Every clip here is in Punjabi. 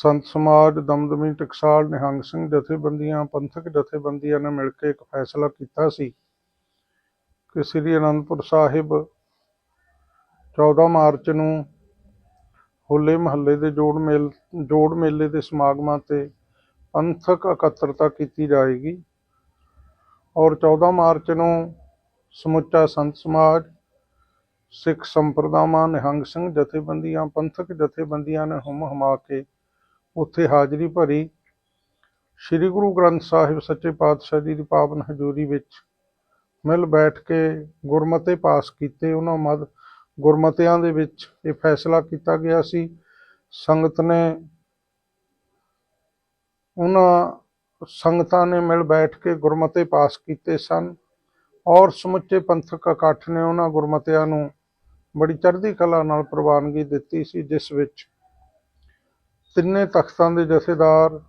ਸੰਤ ਸਮਾਜ, ਦਮਦਮੀ, ਟਕਸਾਲ, ਨਿਹੰਗ ਸਿੰਘ ਜਥੇਬੰਦੀਆਂ, ਪੰਥਕ ਜਥੇਬੰਦੀਆਂ ਨੇ ਮਿਲ ਕੇ ਇੱਕ ਫੈਸਲਾ ਕੀਤਾ ਸੀ ਕਿ ਸ੍ਰੀ ਅਨੰਦਪੁਰ ਸਾਹਿਬ 14 ਮਾਰਚ ਨੂੰ ਹੋਲੇ ਮਹੱਲੇ ਦੇ ਜੋੜ ਮੇਲ, ਜੋੜ ਮੇਲੇ ਦੇ ਸਮਾਗਮਾਂ ਤੇ ਪੰਥਕ ਇਕੱਤਰਤਾ ਕੀਤੀ ਜਾਏਗੀ ਔਰ 14 ਮਾਰਚ ਨੂੰ ਸਮੁੱਚਾ ਸੰਤ ਸਮਾਜ, ਸਿੱਖ ਸੰਪਰਦਾਵਾਂ, ਨਿਹੰਗ ਸਿੰਘ ਜਥੇਬੰਦੀਆਂ, ਪੰਥਕ ਜਥੇਬੰਦੀਆਂ ਨੇ ਹੁਮ ਹਮਾ ਕੇ ਉੱਥੇ ਹਾਜ਼ਰੀ ਭਰੀ ਸ੍ਰੀ ਗੁਰੂ ਗ੍ਰੰਥ ਸਾਹਿਬ ਸੱਚੇ ਪਾਤਸ਼ਾਹ ਜੀ ਦੀ ਪਾਵਨ ਹਜ਼ੂਰੀ ਵਿੱਚ ਮਿਲ ਬੈਠ ਕੇ ਗੁਰਮਤੇ ਪਾਸ ਕੀਤੇ। ਉਹਨਾਂ ਮਦ ਗੁਰਮਤਿਆਂ ਦੇ ਵਿੱਚ ਇਹ ਫੈਸਲਾ ਕੀਤਾ ਗਿਆ ਸੀ। ਸੰਗਤ ਨੇ ਉਹਨਾਂ ਸੰਗਤਾਂ ਨੇ ਮਿਲ ਬੈਠ ਕੇ ਗੁਰਮਤੇ ਪਾਸ ਕੀਤੇ ਸਨ ਔਰ ਸਮੁੱਚੇ ਪੰਥਕ ਇਕੱਠ ਨੇ ਉਹਨਾਂ ਗੁਰਮਤਿਆਂ ਨੂੰ ਬੜੀ ਚੜ੍ਹਦੀ ਕਲਾ ਨਾਲ ਪ੍ਰਵਾਨਗੀ ਦਿੱਤੀ ਸੀ, ਜਿਸ ਵਿੱਚ ਤਿੰਨੇ ਤਖਤਾਂ ਦੇ ਜਥੇਦਾਰ,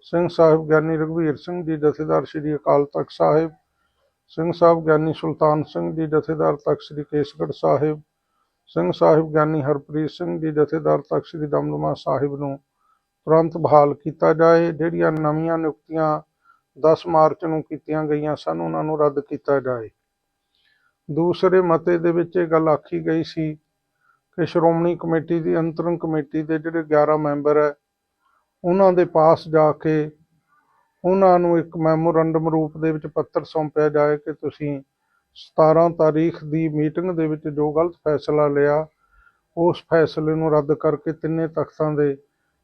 ਸਿੰਘ ਸਾਹਿਬ ਗਿਆਨੀ ਰਘਵੀਰ ਸਿੰਘ ਜੀ, ਜਥੇਦਾਰ ਸ੍ਰੀ ਅਕਾਲ ਤਖਤ ਸਾਹਿਬ, ਸਿੰਘ ਸਾਹਿਬ ਗਿਆਨੀ ਸੁਲਤਾਨ ਸਿੰਘ ਜੀ, ਜਥੇਦਾਰ ਤਖਤ ਸ੍ਰੀ ਕੇਸਗੜ੍ਹ ਸਾਹਿਬ, ਸਿੰਘ ਸਾਹਿਬ ਗਿਆਨੀ ਹਰਪ੍ਰੀਤ ਸਿੰਘ ਜੀ, ਜਥੇਦਾਰ ਤਖਤ ਸ੍ਰੀ ਦਮਦਮਾ ਸਾਹਿਬ ਨੂੰ ਤੁਰੰਤ ਬਹਾਲ ਕੀਤਾ ਜਾਏ। ਜਿਹੜੀਆਂ ਨਵੀਆਂ ਨਿਯੁਕਤੀਆਂ 10 ਮਾਰਚ ਨੂੰ ਕੀਤੀਆਂ ਗਈਆਂ ਸਨ, ਉਹਨਾਂ ਨੂੰ ਰੱਦ ਕੀਤਾ ਜਾਏ। ਦੂਸਰੇ ਮਤੇ ਦੇ ਵਿੱਚ ਇਹ ਗੱਲ ਆਖੀ ਗਈ ਸੀ ਕਿ ਸ਼੍ਰੋਮਣੀ ਕਮੇਟੀ ਦੀ ਅੰਤਰੰਗ ਕਮੇਟੀ ਦੇ ਜਿਹੜੇ 11 ਮੈਂਬਰ ਹੈ, ਉਹਨਾਂ ਦੇ ਪਾਸ ਜਾ ਕੇ ਉਹਨਾਂ ਨੂੰ ਇੱਕ ਮੈਮੋਰੰਡਮ ਰੂਪ ਦੇ ਵਿੱਚ ਪੱਤਰ ਸੌਂਪਿਆ ਜਾਏ ਕਿ ਤੁਸੀਂ 17 ਤਾਰੀਖ ਦੀ ਮੀਟਿੰਗ ਦੇ ਵਿੱਚ ਜੋ ਗਲਤ ਫੈਸਲਾ ਲਿਆ, ਉਸ ਫੈਸਲੇ ਨੂੰ ਰੱਦ ਕਰਕੇ ਤਿੰਨੇ ਤਖਤਾਂ ਦੇ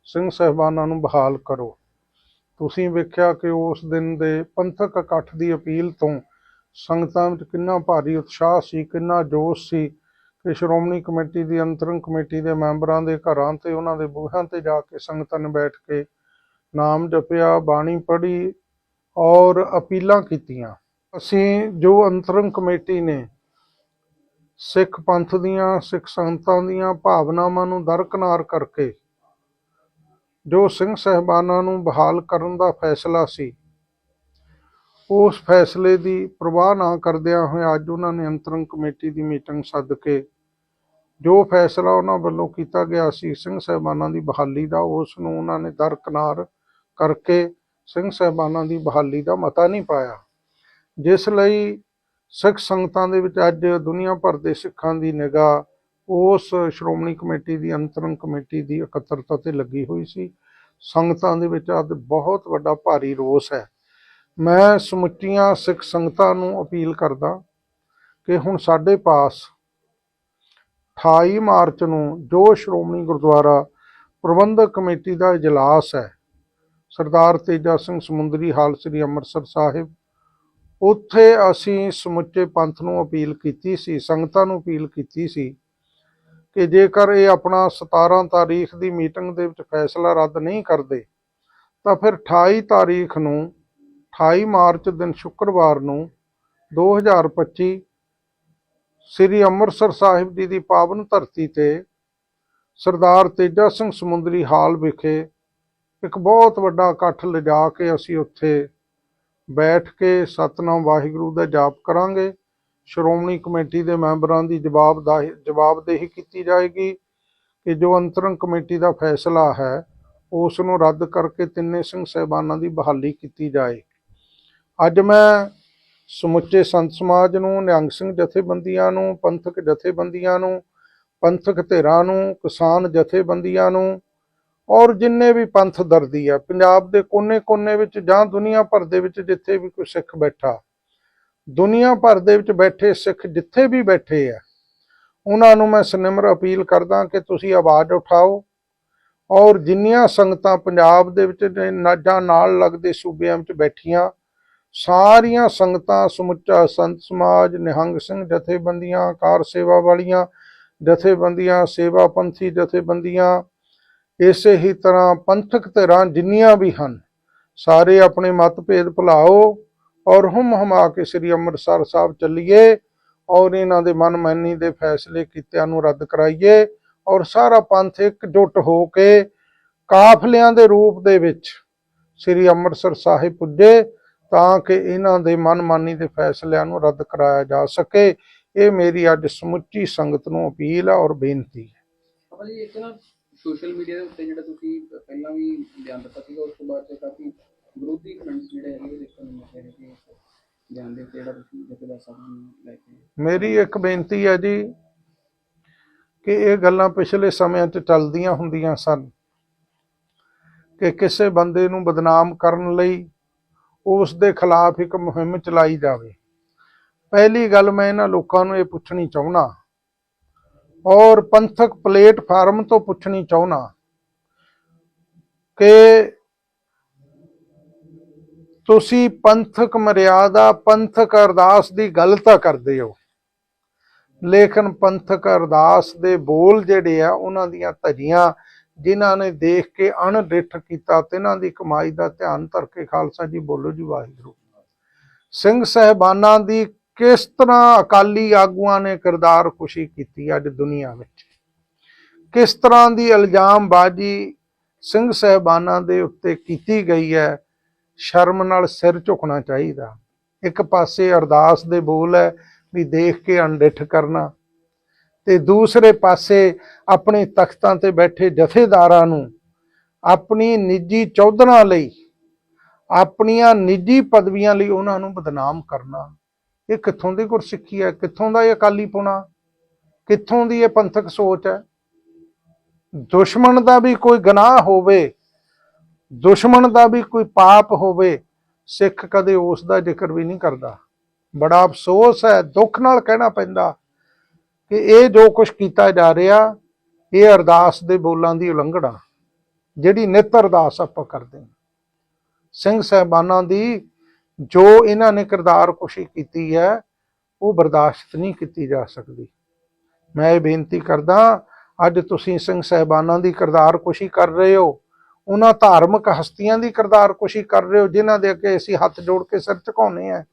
ਸਿੰਘ ਸਹਿਬਾਨਾਂ ਨੂੰ ਬਹਾਲ ਕਰੋ। ਤੁਸੀਂ ਵੇਖਿਆ ਕਿ ਉਸ ਦਿਨ ਦੇ ਪੰਥਕ ਇਕੱਠ ਦੀ ਅਪੀਲ ਤੋਂ ਸੰਗਤਾਂ ਵਿੱਚ ਕਿੰਨਾ ਭਾਰੀ ਉਤਸ਼ਾਹ ਸੀ, ਕਿੰਨਾ ਜੋਸ਼ ਸੀ ਕਿ ਸ਼੍ਰੋਮਣੀ ਕਮੇਟੀ ਦੀ ਅੰਤਰੰਗ ਕਮੇਟੀ ਦੇ ਮੈਂਬਰਾਂ ਦੇ ਘਰਾਂ ਤੇ, ਉਹਨਾਂ ਦੇ ਬੂਹਾਂ ਤੇ ਜਾ ਕੇ ਸੰਗਤਾਂ ਨੇ ਬੈਠ ਕੇ ਨਾਮ ਜਪਿਆ, ਬਾਣੀ ਪੜ੍ਹੀ ਔਰ ਅਪੀਲਾਂ ਕੀਤੀਆਂ। ਅਸੀਂ ਜੋ ਅੰਤਰੰਗ ਕਮੇਟੀ ਨੇ ਸਿੱਖ ਪੰਥ ਦੀਆਂ, ਸਿੱਖ ਸੰਗਤਾਂ ਦੀਆਂ ਭਾਵਨਾਵਾਂ ਨੂੰ ਦਰਕਨਾਰ ਕਰਕੇ, ਜੋ ਸਿੰਘ ਸਹਿਬਾਨਾਂ ਨੂੰ ਬਹਾਲ ਕਰਨ ਦਾ ਫੈਸਲਾ ਸੀ, ਉਸ ਫੈਸਲੇ ਦੀ ਪ੍ਰਵਾਹ ਨਾ ਕਰਦਿਆਂ ਹੋਏ ਅੱਜ ਉਹਨਾਂ ਨੇ ਅੰਤਰੰਗ ਕਮੇਟੀ ਦੀ ਮੀਟਿੰਗ ਸੱਦ ਕੇ ਜੋ ਫੈਸਲਾ ਉਹਨਾਂ ਵੱਲੋਂ ਕੀਤਾ ਗਿਆ ਸੀ, ਸਿੰਘ ਸਹਿਬਾਨਾਂ ਦੀ ਬਹਾਲੀ ਦਾ, ਉਸ ਨੂੰ ਉਹਨਾਂ ਨੇ ਦਰਕਨਾਰ ਕਰਕੇ ਸਿੰਘ ਸਹਿਬਾਨਾਂ ਦੀ ਬਹਾਲੀ ਦਾ ਮਤਾ ਨਹੀਂ ਪਾਇਆ। ਜਿਸ ਲਈ ਸਿੱਖ ਸੰਗਤਾਂ ਦੇ ਵਿੱਚ ਅੱਜ ਦੁਨੀਆ ਭਰ ਦੇ ਸਿੱਖਾਂ ਦੀ ਨਿਗਾਹ ਉਸ ਸ਼੍ਰੋਮਣੀ ਕਮੇਟੀ ਦੀ, ਅੰਤਰੰਗ ਕਮੇਟੀ ਦੀ ਇਕੱਤਰਤਾ ਤੇ ਲੱਗੀ ਹੋਈ ਸੀ। ਸੰਗਤਾਂ ਦੇ ਵਿੱਚ ਅੱਜ ਬਹੁਤ ਵੱਡਾ ਭਾਰੀ ਰੋਸ ਹੈ। ਮੈਂ ਸਮੁੱਚੀਆਂ ਸਿੱਖ ਸੰਗਤਾਂ ਨੂੰ ਅਪੀਲ ਕਰਦਾ ਕਿ ਹੁਣ ਸਾਡੇ ਪਾਸ 28 ਮਾਰਚ ਨੂੰ ਜੋ ਸ਼੍ਰੋਮਣੀ ਗੁਰਦੁਆਰਾ ਪ੍ਰਬੰਧਕ ਕਮੇਟੀ ਦਾ ਇਜਲਾਸ ਹੈ, ਸਰਦਾਰ ਤੇਜਾ ਸਿੰਘ ਸਮੁੰਦਰੀ ਹਾਲ ਸ੍ਰੀ ਅੰਮ੍ਰਿਤਸਰ ਸਾਹਿਬ, ਉੱਥੇ ਅਸੀਂ ਸਮੁੱਚੇ ਪੰਥ ਨੂੰ ਅਪੀਲ ਕੀਤੀ ਸੀ, ਸੰਗਤਾਂ ਨੂੰ ਅਪੀਲ ਕੀਤੀ ਸੀ ਕਿ ਜੇਕਰ ਇਹ ਆਪਣਾ 17 ਤਾਰੀਖ ਦੀ ਮੀਟਿੰਗ ਦੇ ਵਿੱਚ ਫੈਸਲਾ ਰੱਦ ਨਹੀਂ ਕਰਦੇ, ਤਾਂ ਫਿਰ 28 ਤਾਰੀਖ ਨੂੰ 28 ਮਾਰਚ ਦਿਨ ਸ਼ੁੱਕਰਵਾਰ ਨੂੰ 2025 ਸ੍ਰੀ ਅੰਮ੍ਰਿਤਸਰ ਸਾਹਿਬ ਜੀ ਦੀ ਪਾਵਨ ਧਰਤੀ ਤੇ ਸਰਦਾਰ ਤੇਜਾ ਸਿੰਘ ਸਮੁੰਦਰੀ ਹਾਲ ਵਿਖੇ ਇੱਕ ਬਹੁਤ ਵੱਡਾ ਇਕੱਠ ਲਿਜਾ ਕੇ ਅਸੀਂ ਉੱਥੇ ਬੈਠ ਕੇ ਸਤਨਾਮ ਵਾਹਿਗੁਰੂ ਦਾ ਜਾਪ ਕਰਾਂਗੇ। ਸ਼੍ਰੋਮਣੀ ਕਮੇਟੀ ਦੇ ਮੈਂਬਰਾਂ ਦੀ ਜਵਾਬਦਾਹੀ ਜਵਾਬਦੇਹੀ ਕੀਤੀ ਜਾਏਗੀ ਕਿ ਜੋ ਅੰਤਰੰਗ ਕਮੇਟੀ ਦਾ ਫੈਸਲਾ ਹੈ, ਉਸ ਨੂੰ ਰੱਦ ਕਰਕੇ ਤਿੰਨੇ ਸਿੰਘ ਸਹਿਬਾਨਾਂ ਦੀ ਬਹਾਲੀ ਕੀਤੀ ਜਾਏ। ਅੱਜ ਮੈਂ ਸਮੁੱਚੇ ਸੰਤ ਸਮਾਜ ਨੂੰ, ਨਿਹੰਗ ਸਿੰਘ ਜਥੇਬੰਦੀਆਂ ਨੂੰ, ਪੰਥਕ ਜਥੇਬੰਦੀਆਂ ਨੂੰ, ਪੰਥਕ ਧਿਰਾਂ ਨੂੰ, ਕਿਸਾਨ ਜਥੇਬੰਦੀਆਂ ਨੂੰ ਔਰ ਜਿੰਨੇ ਵੀ ਪੰਥ ਦਰਦੀ ਆ, ਪੰਜਾਬ ਦੇ ਕੋਨੇ-ਕੋਨੇ ਵਿੱਚ ਜਾਂ ਦੁਨੀਆ ਭਰ ਦੇ ਵਿੱਚ ਜਿੱਥੇ ਵੀ ਕੋਈ ਸਿੱਖ ਬੈਠਾ, ਦੁਨੀਆ ਭਰ ਦੇ ਵਿੱਚ ਬੈਠੇ ਸਿੱਖ ਜਿੱਥੇ ਵੀ ਬੈਠੇ ਆ, ਉਹਨਾਂ ਨੂੰ ਮੈਂ ਸਨਿਮਰ ਅਪੀਲ ਕਰਦਾ ਕਿ ਤੁਸੀਂ ਆਵਾਜ਼ ਉਠਾਓ ਔਰ ਜਿੰਨੀਆਂ ਸੰਗਤਾਂ ਪੰਜਾਬ ਦੇ ਵਿੱਚ ਨੇ ਜਾਂ ਨਾਲ ਲੱਗਦੇ ਸੂਬਿਆਂ ਵਿੱਚ ਬੈਠੀਆਂ ਸਾਰੀਆਂ ਸੰਗਤਾਂ ਸਮੁੱਚਾ ਸੰਤ ਸਮਾਜ, ਨਿਹੰਗ ਸਿੰਘ ਜਥੇਬੰਦੀਆਂ, ਕਾਰ ਸੇਵਾ ਵਾਲੀਆਂ, ਜਥੇਬੰਦੀਆਂ, ਸੇਵਾ ਪੰਥੀ ਜਥੇਬੰਦੀਆਂ, ਇਸੇ ਹੀ ਤਰ੍ਹਾਂ ਪੰਥਕ ਧਿਰਾਂ ਜਿੰਨੀਆਂ ਵੀ ਹਨ, ਸਾਰੇ ਆਪਣੇ ਮਤਭੇਦ ਭੁਲਾਓ ਔਰ ਹਮ ਹਮਾ ਕੇ ਸ੍ਰੀ ਅੰਮ੍ਰਿਤਸਰ ਸਾਹਿਬ ਚੱਲੀਏ ਔਰ ਇਹਨਾਂ ਦੇ ਮਨਮਾਨੀ ਦੇ ਫੈਸਲੇ ਕੀਤਿਆਂ ਨੂੰ ਰੱਦ ਕਰਾਈਏ ਔਰ ਸਾਰਾ ਪੰਥ ਇਕਜੁੱਟ ਹੋ ਕੇ ਕਾਫਲਿਆਂ ਦੇ ਰੂਪ ਦੇ ਵਿੱਚ ਸ੍ਰੀ ਅੰਮ੍ਰਿਤਸਰ ਸਾਹਿਬ ਪੁੱਜੇ ਤਾਂ ਕਿ ਇਹਨਾਂ ਦੇ ਮਨਮਾਨੀ ਦੇ ਫੈਸਲਿਆਂ ਨੂੰ ਰੱਦ ਕਰਾਇਆ ਜਾ ਸਕੇ। ਇਹ ਮੇਰੀ ਅੱਜ ਸਮੁੱਚੀ ਸੰਗਤ ਨੂੰ ਅਪੀਲ ਹੈ ਔਰ ਬੇਨਤੀ ਹੈ। ਬਾਬਾ ਜੀ ਇੱਕ ਨਾ ਸੋਸ਼ਲ ਮੀਡੀਆ ਦੇ ਉੱਤੇ ਜਿਹੜਾ ਤੁਸੀਂ ਪਹਿਲਾਂ ਵੀ ਬਿਆਨ ਦਿੱਤਾ ਸੀਗਾ ਉਸ ਤੋਂ ਬਾਅਦ 'ਚ ਕਾਫੀ ਵਿਰੋਧੀ ਕਮੈਂਟਸ ਜਿਹੜੇ ਹੈਗੇ ਉਹ ਦੇਖਣ ਨੂੰ ਮਿਲ ਰਹੇ ਨੇ ਕਿ ਇਸ ਬਿਆਨ ਦੇ ਉੱਤੇ ਜਿਹੜਾ ਤੁਸੀਂ ਜਥੇਦਾਰ ਸਾਹਿਬ ਨੂੰ ਲੈ ਕੇ ਮੇਰੀ ਇੱਕ ਬੇਨਤੀ ਹੈ ਜੀ ਕਿ ਇਹ ਗੱਲਾਂ ਪਿਛਲੇ ਸਮਿਆਂ 'ਚ ਚੱਲਦੀਆਂ ਹੁੰਦੀਆਂ ਸਨ ਕਿ ਕਿਸੇ ਬੰਦੇ ਨੂੰ ਬਦਨਾਮ ਕਰਨ ਲਈ ਉਸ ਦੇ ਖਿਲਾਫ ਇੱਕ ਮੁਹਿੰਮ ਚਲਾਈ ਜਾਵੇ। ਪਹਿਲੀ ਗੱਲ ਮੈਂ ਇਹਨਾਂ ਲੋਕਾਂ ਨੂੰ ਇਹ ਪੁੱਛਣੀ ਚਾਹੁੰਦਾ ਔਰ ਪੰਥਕ ਪਲੇਟਫਾਰਮ ਤੋਂ ਪੁੱਛਣੀ ਚਾਹੁੰਦਾ ਕਿ ਤੁਸੀਂ ਪੰਥਕ ਮਰਿਆਦਾ, ਪੰਥਕ ਅਰਦਾਸ ਦੀ ਗੱਲ ਤਾਂ ਕਰਦੇ ਹੋ, ਲੇਕਿਨ ਪੰਥਕ ਅਰਦਾਸ ਦੇ ਬੋਲ ਜਿਹੜੇ ਆ, ਉਹਨਾਂ ਦੀਆਂ ਧਜੀਆਂ ਜਿਨ੍ਹਾਂ ਨੇ ਦੇਖ ਕੇ ਅਣਡਿੱਠ ਕੀਤਾ ਤਿਨਾਂ ਦੀ ਕਮਾਈ ਦਾ ਧਿਆਨ ਧਰ ਕੇ ਖਾਲਸਾ ਜੀ ਬੋਲੋ ਜੀ ਵਾਹਿਗੁਰੂ। ਸਿੰਘ ਸਹਿਬਾਨਾਂ ਦੀ ਕਿਸ ਤਰ੍ਹਾਂ ਅਕਾਲੀ ਆਗੂਆਂ ਨੇ ਕਿਰਦਾਰ ਖੁਸ਼ੀ ਕੀਤੀ ਅੱਜ ਦੁਨੀਆ ਵਿੱਚ? ਕਿਸ ਤਰ੍ਹਾਂ ਦੀ ਇਲਜ਼ਾਮਬਾਜ਼ੀ ਸਿੰਘ ਸਹਿਬਾਨਾਂ ਦੇ ਉੱਤੇ ਕੀਤੀ ਗਈ ਹੈ? ਸ਼ਰਮ ਨਾਲ ਸਿਰ ਝੁਕਣਾ ਚਾਹੀਦਾ। ਇੱਕ ਪਾਸੇ ਅਰਦਾਸ ਦੇ ਬੋਲ ਹੈ ਵੀ ਦੇਖ ਕੇ ਅਣਡਿੱਠ ਕਰਨਾ ਤੇ ਦੂਸਰੇ ਪਾਸੇ ਆਪਣੇ ਤਖਤਾਂ ਤੇ ਬੈਠੇ ਜਥੇਦਾਰਾਂ ਨੂੰ ਆਪਣੀ ਨਿੱਜੀ ਚੌਧਰਾਂ ਲਈ, ਆਪਣੀਆਂ ਨਿੱਜੀ ਪਦਵੀਆਂ ਲਈ ਉਹਨਾਂ ਨੂੰ ਬਦਨਾਮ ਕਰਨਾ। ਇਹ ਕਿੱਥੋਂ ਦੀ ਗੁਰਸਿੱਖੀ ਹੈ? ਕਿੱਥੋਂ ਦਾ ਇਹ ਅਕਾਲੀ ਪੁਣਾ? ਕਿੱਥੋਂ ਦੀ ਇਹ ਪੰਥਕ ਸੋਚ ਹੈ? ਦੁਸ਼ਮਣ ਦਾ ਵੀ ਕੋਈ ਗੁਨਾਹ ਹੋਵੇ, ਦੁਸ਼ਮਣ ਦਾ ਵੀ ਕੋਈ ਪਾਪ ਹੋਵੇ, ਸਿੱਖ ਕਦੇ ਉਸ ਦਾ ਜ਼ਿਕਰ ਵੀ ਨਹੀਂ ਕਰਦਾ। ਬੜਾ ਅਫਸੋਸ ਹੈ, ਦੁੱਖ ਨਾਲ ਕਹਿਣਾ ਪੈਂਦਾ। ਕਿ ਇਹ ਜੋ ਕੁਝ ਕੀਤਾ ਜਾ ਰਿਹਾ, ਇਹ ਅਰਦਾਸ ਦੇ ਬੋਲਾਂ ਦੀ ਉਲੰਘਣਾ, ਜਿਹੜੀ ਨਿਤ ਅਰਦਾਸ ਆਪਾਂ ਕਰਦੇ ਹਾਂ। ਸਿੰਘ ਸਹਿਬਾਨਾਂ ਦੀ ਜੋ ਇਹਨਾਂ ਨੇ ਕਿਰਦਾਰ ਕੁਸ਼ੀ ਕੀਤੀ ਹੈ, ਉਹ ਬਰਦਾਸ਼ਤ ਨਹੀਂ ਕੀਤੀ ਜਾ ਸਕਦੀ। ਮੈਂ ਇਹ ਬੇਨਤੀ ਕਰਦਾ, ਅੱਜ ਤੁਸੀਂ ਸਿੰਘ ਸਹਿਬਾਨਾਂ ਦੀ ਕਿਰਦਾਰ ਕੁਸ਼ੀ ਕਰ ਰਹੇ ਹੋ, ਉਹਨਾਂ ਧਾਰਮਿਕ ਹਸਤੀਆਂ ਦੀ ਕਿਰਦਾਰ ਕੁਸ਼ੀ ਕਰ ਰਹੇ ਹੋ, ਜਿਨ੍ਹਾਂ ਦੇ ਅੱਗੇ ਅਸੀਂ ਹੱਥ ਜੋੜ ਕੇ ਸਿਰ ਝੁਕਾਉਂਦੇ ਆ